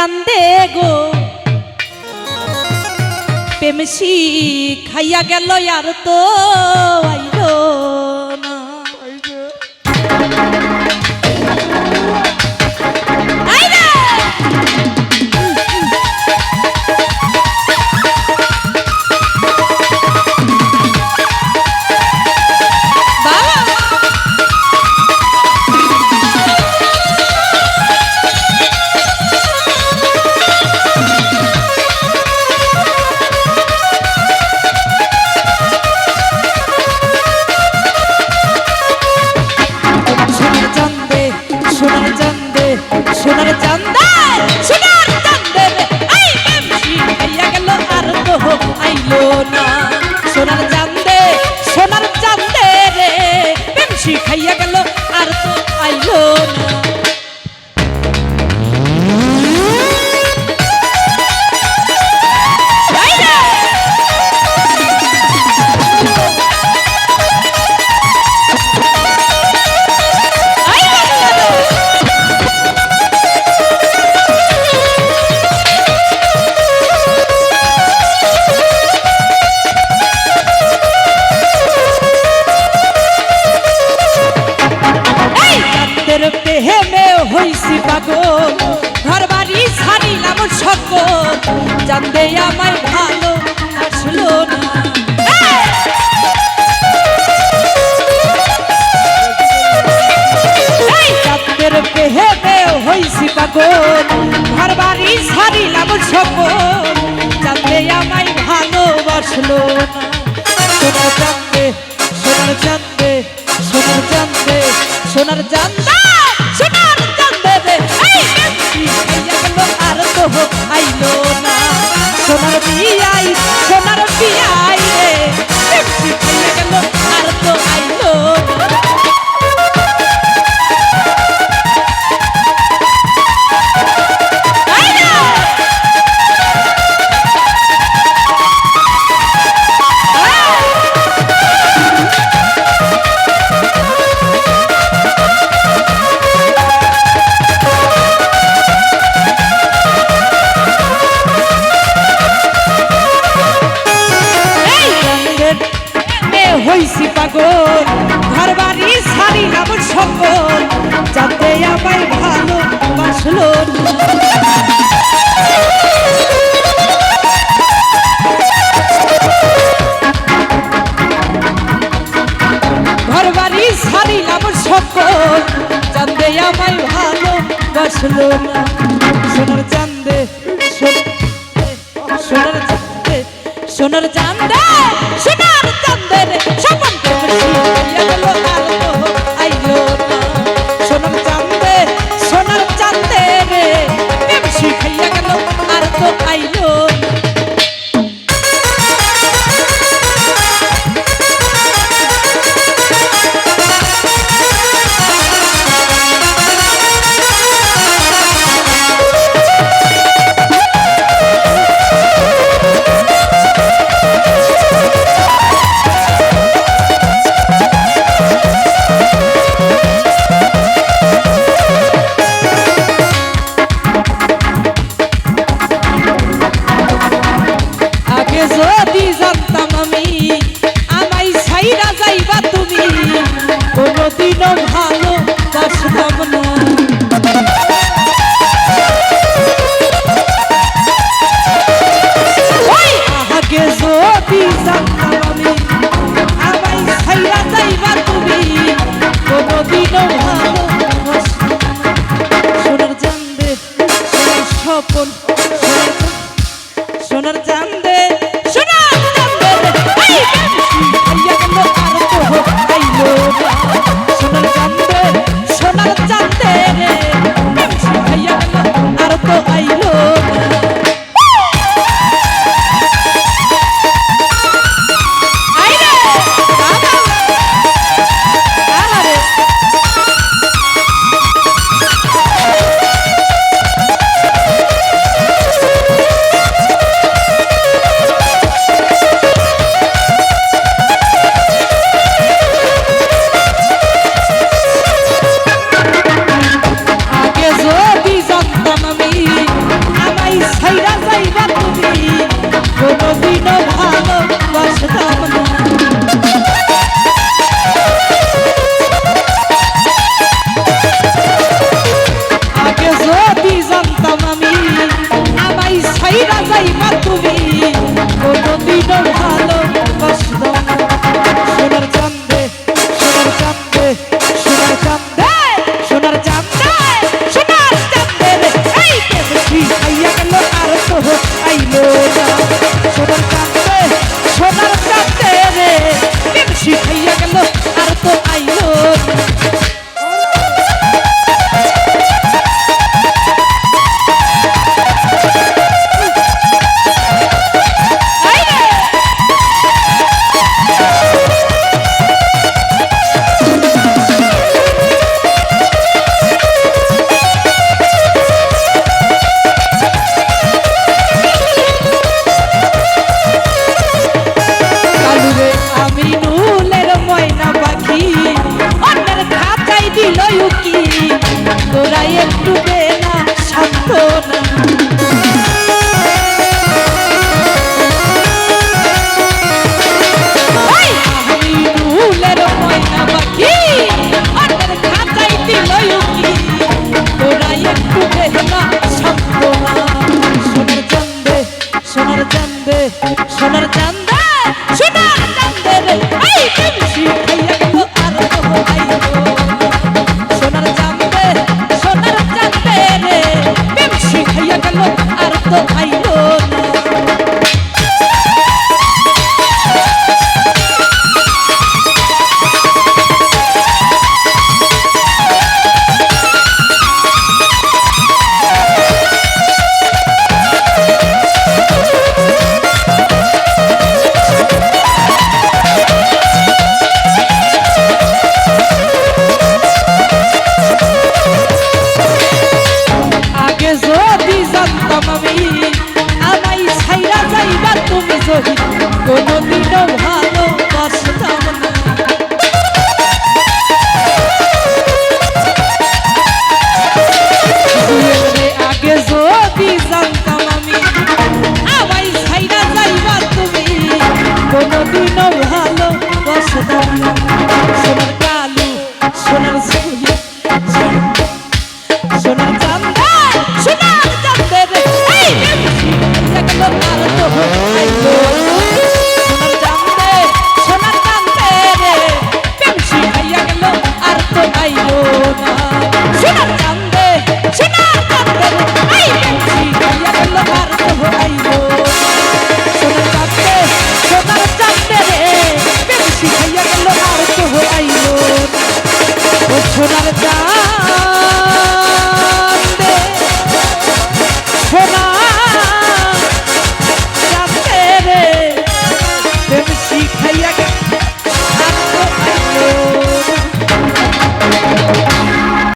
কান্দে গো। প্রেমসি খাইয়া গেল আর তো আইলো। সোনা জানতে আমায় ভালো আসলো না চাঁদের পেহেবে হইছি পাগল ঘর বাড়ি সারিলাম সকল জানতে আমায় ভালোবাসলো না। সোনার চাঁদে সোনার চাঁদে সোনার চাঁদে সোনার চাঁদে। আসলো না। Ainul have. সোনার সঙ্গে সোনার চান্দা সোনার চান্দে রে এই লাগল তার তো আইলো সোনার চান্দে সোনার চান্দে রে পেমসি খাইয়া গেল আর তো আইলো না